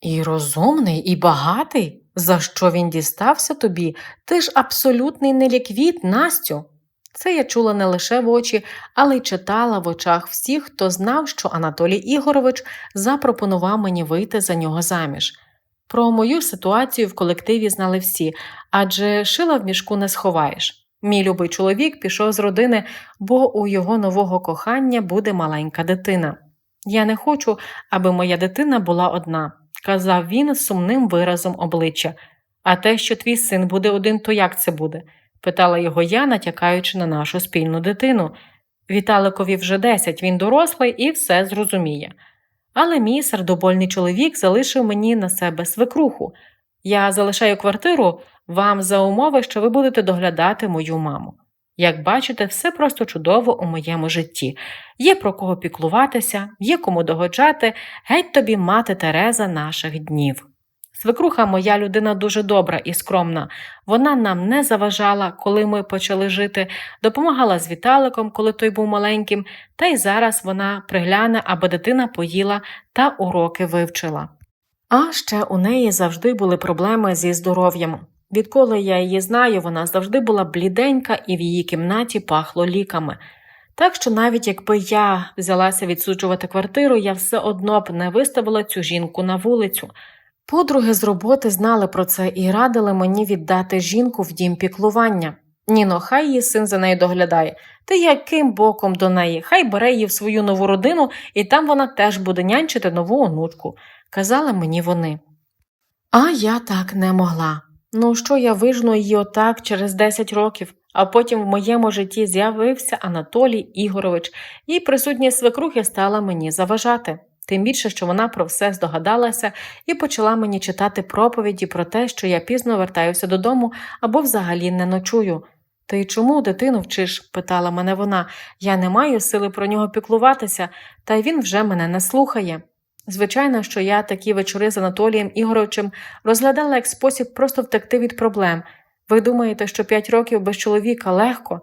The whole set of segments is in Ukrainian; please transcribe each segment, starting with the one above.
І розумний, і багатий? За що він дістався тобі? Ти ж абсолютний неліквід, Настю. Це я чула не лише в очі, але й читала в очах всіх, хто знав, що Анатолій Ігорович запропонував мені вийти за нього заміж. Про мою ситуацію в колективі знали всі, адже шила в мішку не сховаєш. Мій любий чоловік пішов з родини, бо у його нового кохання буде маленька дитина. Я не хочу, аби моя дитина була одна, казав він сумним виразом обличчя. А те, що твій син буде один, то як це буде? питала його я, натякаючи на нашу спільну дитину. Віталикові вже десять, він дорослий і все зрозуміє. Але мій сердобольний чоловік залишив мені на себе свекруху. Я залишаю квартиру вам за умови, що ви будете доглядати мою маму. Як бачите, все просто чудово у моєму житті. Є про кого піклуватися, є кому догоджати, геть тобі мати Тереза наших днів. Свекруха моя людина дуже добра і скромна. Вона нам не заважала, коли ми почали жити, допомагала з Віталиком, коли той був маленьким, та й зараз вона пригляне, аби дитина поїла та уроки вивчила. А ще у неї завжди були проблеми зі здоров'ям. Відколи я її знаю, вона завжди була бліденька і в її кімнаті пахло ліками. Так що навіть якби я взялася відсуджувати квартиру, я все одно б не виставила цю жінку на вулицю. Подруги з роботи знали про це і радили мені віддати жінку в дім піклування. Ніно, хай її син за нею доглядає. Ти яким боком до неї? Хай бере її в свою нову родину, і там вона теж буде нянчити нову онучку, казали мені вони. А я так не могла. Ну, що я вижну її отак через 10 років, а потім в моєму житті з'явився Анатолій Ігорович, і присутність свекрухи стала мені заважати. Тим більше, що вона про все здогадалася і почала мені читати проповіді про те, що я пізно вертаюся додому або взагалі не ночую. Ти чому дитину вчиш? питала мене вона. Я не маю сили про нього піклуватися, та й він вже мене не слухає. Звичайно, що я такі вечори з Анатолієм Ігоровичем розглядала як спосіб просто втекти від проблем. Ви думаєте, що п'ять років без чоловіка легко?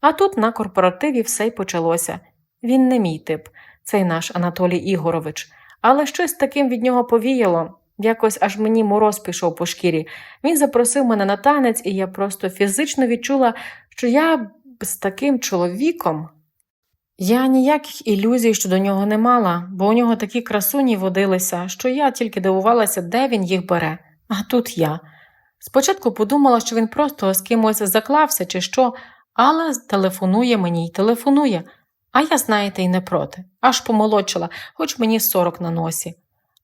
А тут на корпоративі все й почалося. Він не мій тип, цей наш Анатолій Ігорович, але щось таким від нього повіяло. Якось аж мені мороз пішов по шкірі. Він запросив мене на танець, і я просто фізично відчула, що я б з таким чоловіком. Я ніяких ілюзій щодо нього не мала, бо у нього такі красуні водилися, що я тільки дивувалася, де він їх бере. А тут я. Спочатку подумала, що він просто з кимось заклався чи що, але телефонує мені й телефонує. А я, знаєте, й не проти. Аж помолодшила, хоч мені сорок на носі.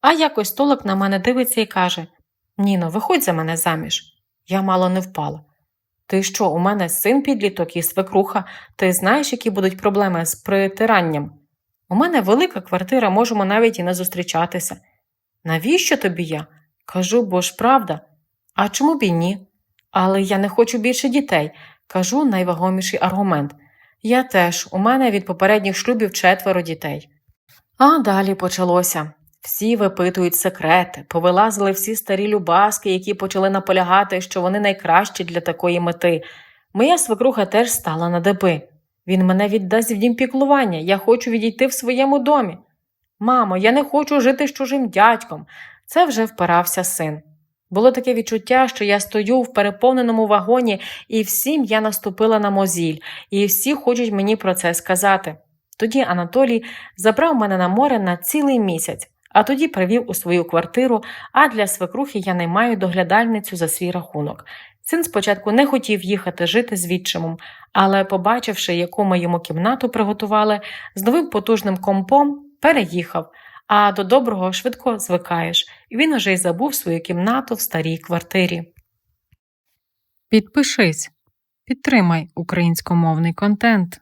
А якось толок на мене дивиться і каже: Ніно, виходь за мене заміж. Я мало не впала. Ти що, у мене син підліток і свекруха, ти знаєш, які будуть проблеми з притиранням? У мене велика квартира, можемо навіть і не зустрічатися. Навіщо тобі я? Кажу, бо ж правда. А чому б і ні? Але я не хочу більше дітей, кажу найвагоміший аргумент. Я теж, у мене від попередніх шлюбів четверо дітей. А далі почалося. Всі випитують секрети, повилазили всі старі любаски, які почали наполягати, що вони найкращі для такої мети. Моя свекруха теж стала на деби. Він мене віддасть в дім піклування, я хочу відійти в своєму домі. Мамо, я не хочу жити з чужим дядьком. Це вже впирався син. Було таке відчуття, що я стою в переповненому вагоні, і всім я наступила на мозіль, і всі хочуть мені про це сказати. Тоді Анатолій забрав мене на море на цілий місяць, а тоді привів у свою квартиру, а для свекрухи я наймаю доглядальницю за свій рахунок. Син спочатку не хотів їхати жити з відчимом, але, побачивши, яку ми йому кімнату приготували, з новим потужним компом переїхав, а до доброго швидко звикаєш, він уже й забув свою кімнату в старій квартирі. Підпишись, підтримай українськомовний контент.